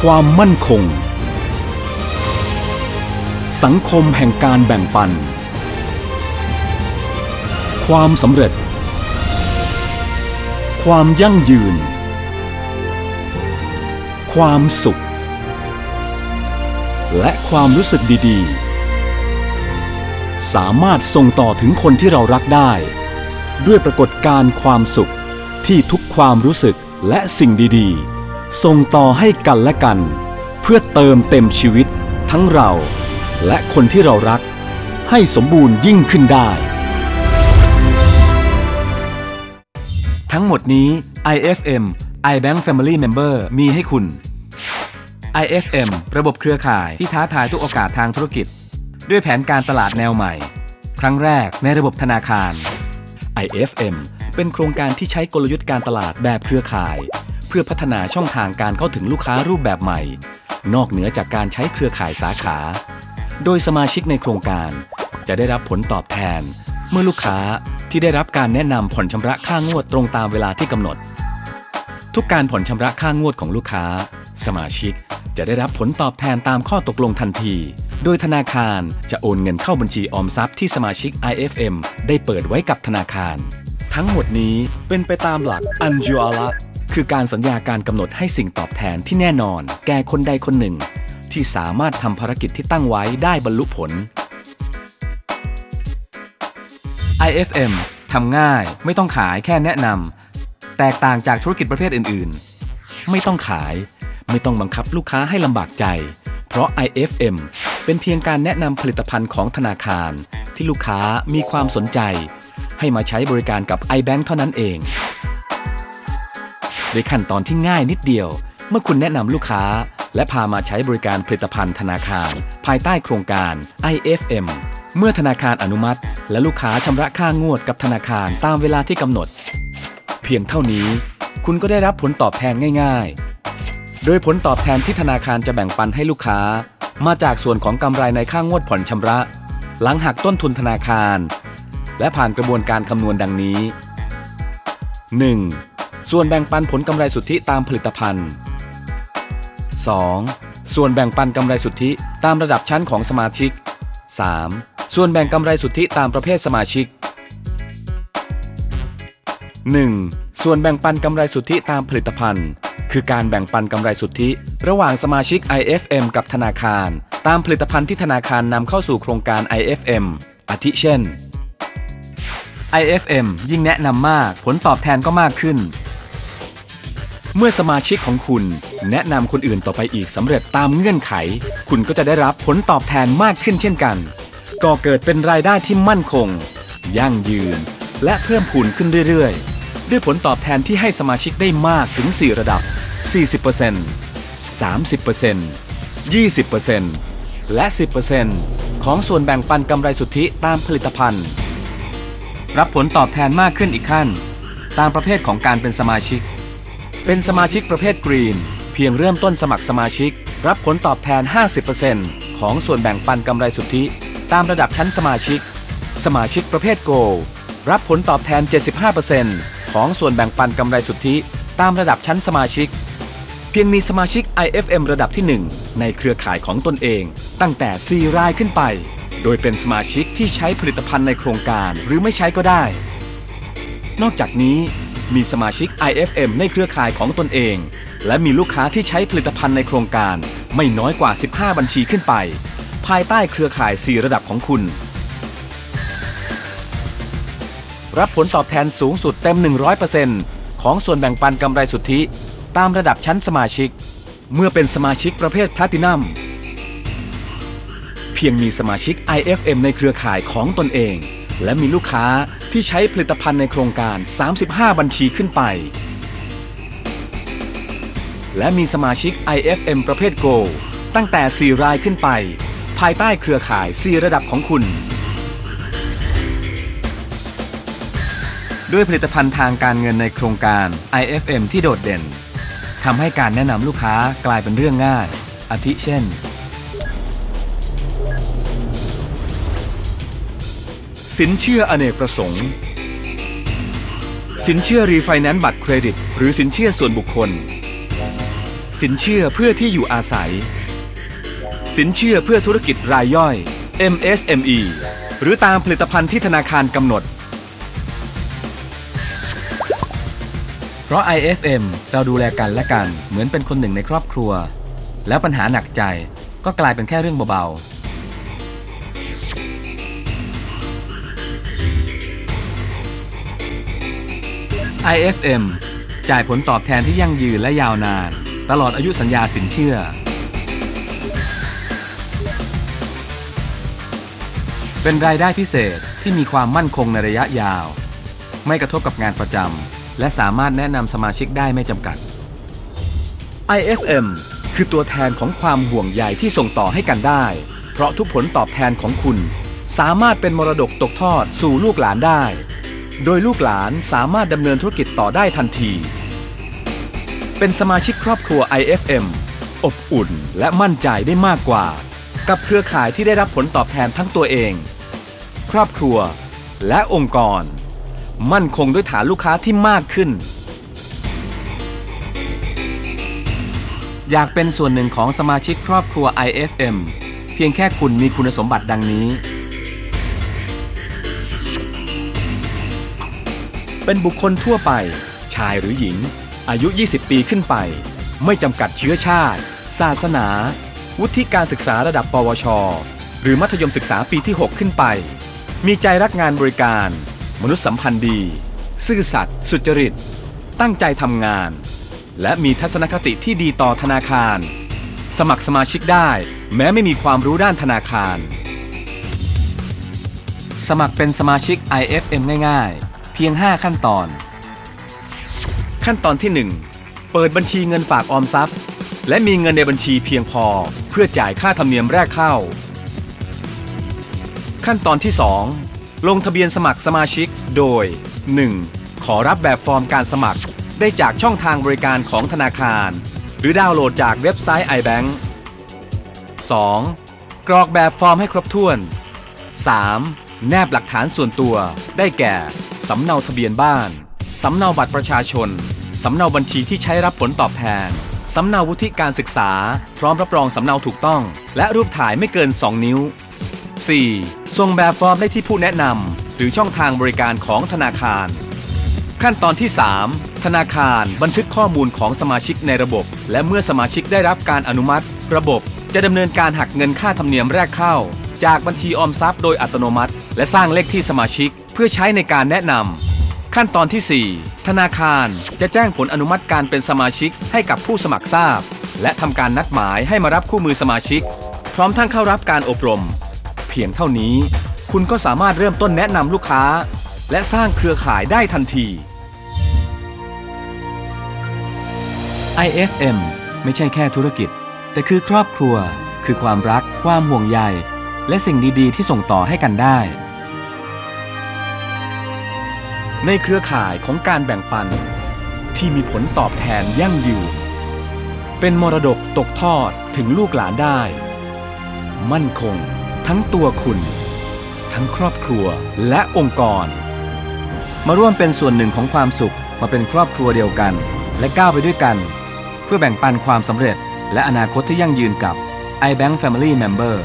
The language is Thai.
ความมั่นคง สังคมแห่งการแบ่งปัน ความสำเร็จ ความยั่งยืน ความสุข และความรู้สึกดี ๆ สามารถส่งต่อถึงคนที่เรารักได้ ด้วยปรากฏการณ์ความสุขที่ทุกความรู้สึกและสิ่งดีๆ ส่งต่อให้กันและกัน เพื่อเติมเต็มชีวิต ทั้งเรา และคนที่เรารัก ให้สมบูรณ์ยิ่งขึ้นได้ ทั้งหมดนี้ IFM iBank Family Member มีให้คุณ IFM ระบบเครือข่ายที่ท้าทายทุกโอกาสทางธุรกิจ ด้วยแผนการตลาดแนวใหม่ ครั้งแรกในระบบธนาคาร IFM เป็นโครงการที่ใช้กลยุทธ์การตลาดแบบเครือข่าย เพื่อพัฒนาช่องทางการเข้าถึงลูกค้ารูปแบบใหม่ นอกเหนือจากการใช้เครือข่ายสาขา โดยสมาชิกในโครงการ จะได้รับผลตอบแทน เมื่อลูกค้าที่ได้รับการแนะนำผ่อนชำระค่างวดตรงตามเวลาที่กำหนด ทุกการผ่อนชำระค่างวดของลูกค้า สมาชิก จะได้รับผลตอบแทนตามข้อตกลงทันที โดยธนาคารจะโอนเงินเข้าบัญชีออมทรัพย์ที่สมาชิก IFM ได้เปิดไว้กับธนาคาร ทั้งหมดนี้เป็นไปตามหลักอันจูอาละคือการสัญญาการกำหนดให้สิ่งตอบแทนที่แน่นอน แก่คนใดคนหนึ่ง ที่สามารถทำภารกิจที่ตั้งไว้ได้บรรลุผล IFM ทำง่ายไม่ต้องขายแค่แนะนำแตกต่างจากธุรกิจประเภทอื่น ๆ ไม่ต้องขาย ไม่ต้องบังคับลูกค้าให้ลำบากใจ เพราะ IFM เป็นเพียงการแนะนำผลิตภัณฑ์ของธนาคาร ที่ลูกค้ามีความสนใจ ให้มาใช้บริการกับ iBank เท่านั้นเองด้วยขั้นตอนที่ง่ายนิดเดียว เมื่อคุณแนะนำลูกค้า และพามาใช้บริการผลิตภัณฑ์ธนาคาร ภายใต้โครงการ IFM เมื่อธนาคารอนุมัติ และลูกค้าชำระค่างวดกับธนาคารตามเวลาที่กำหนด เพียงเท่านี้ คุณก็ได้รับผลตอบแทนง่าย โดยผลตอบแทนที่ธนาคารจะแบ่งปันให้ลูกค้า มาจากส่วนของกำไรในค่างวดผ่อนชำระ หลังหักต้นทุนธนาคาร และผ่านกระบวนการคำนวณดังนี้ 1. ส่วนแบ่งปันผลกำไรสุทธิตามผลิตภัณฑ์ 2. ส่วนแบ่งปันกำไรสุทธิตามระดับชั้นของสมาชิก 3. ส่วนแบ่งกำไรสุทธิตามประเภทสมาชิก 1. ส่วนแบ่งปันกำไรสุทธิตามผลิตภัณฑ์ คือการแบ่งปันกำไรสุทธิ ระหว่างสมาชิก IFM กับธนาคาร ตามผลิตภัณฑ์ที่ธนาคารนำเข้าสู่โครงการ IFM อาทิเช่น IFM ยิ่งแนะนำมากผลตอบแทนก็มากขึ้น เมื่อสมาชิกของคุณ แนะนำคนอื่นต่อไปอีกสำเร็จตามเงื่อนไข คุณก็จะได้รับผลตอบแทนมากขึ้นเช่นกันก่อเกิดเป็นรายได้ที่มั่นคง ยั่งยืน และเพิ่มพูนขึ้นเรื่อยๆ ด้วยผลตอบแทนที่ให้สมาชิกได้มากถึง 4 ระดับ 40% 30% 20%และ 10%ของส่วนแบ่งปันกำไรสุทธิตามผลิตภัณฑ์ รับผลตอบแทนมากขึ้นอีกขั้น ตามประเภทของการเป็นสมาชิก เป็นสมาชิกประเภทกรีน เพียงเริ่มต้นสมัครสมาชิก รับผลตอบแทน 50%ของส่วนแบ่งปันกำไรสุทธิ ตามระดับชั้นสมาชิก สมาชิกประเภทโกลรับผลตอบแทน 75%ของส่วนแบ่งปันกำไรสุทธิ ตามระดับชั้นสมาชิก พียงมีสมาชิก IFM ระดับที่ 1 ในเครือข่ายของตนเอง ตั้งแต่ 4 รายขึ้นไป โดยเป็นสมาชิกที่ใช้ผลิตภัณฑ์ในโครงการหรือไม่ใช้ก็ได้ นอกจากนี้มีสมาชิก IFM ในเครือข่ายของตนเอง และมีลูกค้าที่ใช้ผลิตภัณฑ์ในโครงการ ไม่น้อยกว่า 15 บัญชีขึ้นไป ภายใต้เครือข่าย 4 ระดับของคุณ รับผลตอบแทนสูงสุดเต็ม 100%ของส่วนแบ่งปันกำไรสุทธิ ตามระดับชั้นสมาชิก เมื่อเป็นสมาชิกประเภทแพลตินัมเพียงมีสมาชิก IFM ในเครือข่ายของตนเอง และมีลูกค้าที่ใช้ผลิตภัณฑ์ในโครงการ 35 บัญชีขึ้นไป และมีสมาชิก IFM ประเภท Go ตั้งแต่ 4 รายขึ้นไป ภายใต้เครือข่าย 4 ระดับของคุณ ด้วยผลิตภัณฑ์ทางการเงินในโครงการ IFM ที่โดดเด่น ทำให้การแนะนำลูกค้ากลายเป็นเรื่องง่าย อาทิเช่น สินเชื่ออเนกประสงค์ สินเชื่อรีไฟแนนซ์บัตรเครดิต หรือสินเชื่อส่วนบุคคล สินเชื่อเพื่อที่อยู่อาศัย สินเชื่อเพื่อธุรกิจรายย่อย MSME หรือตามผลิตภัณฑ์ที่ธนาคารกำหนด เพราะ IFM เราดูแลกันและกันเหมือนเป็นคนหนึ่งในครอบครัว แล้วปัญหาหนักใจก็กลายเป็นแค่เรื่องเบาๆ IFM จ่ายผลตอบแทนที่ยั่งยืนและยาวนาน ตลอดอายุสัญญาสินเชื่อ เป็นรายได้พิเศษที่มีความมั่นคงในระยะยาว ไม่กระทบกับงานประจำ และสามารถแนะนำสมาชิกได้ไม่จำกัด IFM คือตัวแทนของความห่วงใยที่ส่งต่อให้กันได้ เพราะทุกผลตอบแทนของคุณ สามารถเป็นมรดกตกทอดสู่ลูกหลานได้ โดยลูกหลานสามารถดำเนินธุรกิจต่อได้ทันที เป็นสมาชิกครอบครัว IFM อบอุ่นและมั่นใจได้มากกว่า กับเครือข่ายที่ได้รับผลตอบแทนทั้งตัวเอง ครอบครัว และองค์กร มั่นคงด้วยฐานลูกค้าที่มากขึ้น อยากเป็นส่วนหนึ่งของสมาชิกครอบครัว IFM เพียงแค่คุณมีคุณสมบัติดังนี้ เป็นบุคคลทั่วไป ชายหรือหญิง อายุ 20 ปีขึ้นไป ไม่จำกัดเชื้อชาติ ศาสนา วุฒิการศึกษาระดับ ปวช หรือมัธยมศึกษาปีที่ 6 ขึ้นไป มีใจรักงานบริการ มนุษยสัมพันธ์ดี ซื่อสัตย์สุจริต ตั้งใจทำงาน และมีทัศนคติที่ดีต่อธนาคาร สมัครสมาชิกได้ แม้ไม่มีความรู้ด้านธนาคาร สมัครเป็นสมาชิก IFM ง่ายๆ เพียง 5 ขั้นตอน ขั้นตอนที่ 1 เปิดบัญชีเงินฝากออมทรัพย์ และมีเงินในบัญชีเพียงพอเพื่อจ่ายค่าธรรมเนียมแรกเข้า ขั้นตอนที่ 2 ลงทะเบียนสมัครสมาชิก โดย 1. ขอรับแบบฟอร์มการสมัคร ได้จากช่องทางบริการของธนาคาร หรือดาวน์โหลดจากเว็บไซต์ iBank 2. กรอกแบบฟอร์มให้ครบถ้วน 3. แนบหลักฐานส่วนตัว ได้แก่ สำเนาทะเบียนบ้าน สำเนาบัตรประชาชน สำเนาบัญชีที่ใช้รับผลตอบแทน สำเนาวุฒิการศึกษา พร้อมรับรองสำเนาถูกต้อง และรูปถ่ายไม่เกิน 2 นิ้ว 4. ส่งแบบฟอร์มได้ที่ผู้แนะนำหรือช่องทางบริการของธนาคาร ขั้นตอนที่ 3 ธนาคารบันทึกข้อมูลของสมาชิกในระบบ และเมื่อสมาชิกได้รับการอนุมัติ ระบบจะดำเนินการหักเงินค่าธรรมเนียมแรกเข้า จากบัญชีออมทรัพย์โดยอัตโนมัติ และสร้างเลขที่สมาชิก เพื่อใช้ในการแนะนำขั้นตอนที่ 4 ธนาคารจะแจ้งผลอนุมัติการเป็นสมาชิกให้กับผู้สมัครทราบ และทำการนัดหมายให้มารับคู่มือสมาชิก พร้อมทั้งเข้ารับการอบรม เพียงเท่านี้ คุณก็สามารถเริ่มต้นแนะนำลูกค้า และสร้างเครือข่ายได้ทันที IFM ไม่ใช่แค่ธุรกิจ แต่คือครอบครัว คือความรัก ความห่วงใย และสิ่งดีๆ ที่ส่งต่อให้กันได้ ในเครือข่ายของการแบ่งปัน ที่มีผลตอบแทนยั่งยืนเป็นมรดกตกทอดถึงลูกหลานได้ มั่นคง ทั้งตัวคุณ ทั้งครอบครัวและองค์กร มาร่วมเป็นส่วนหนึ่งของความสุขมาเป็นครอบครัวเดียวกัน และก้าวไปด้วยกัน เพื่อแบ่งปันความสำเร็จ และอนาคตที่ยั่งยืนกับ iBank Family Member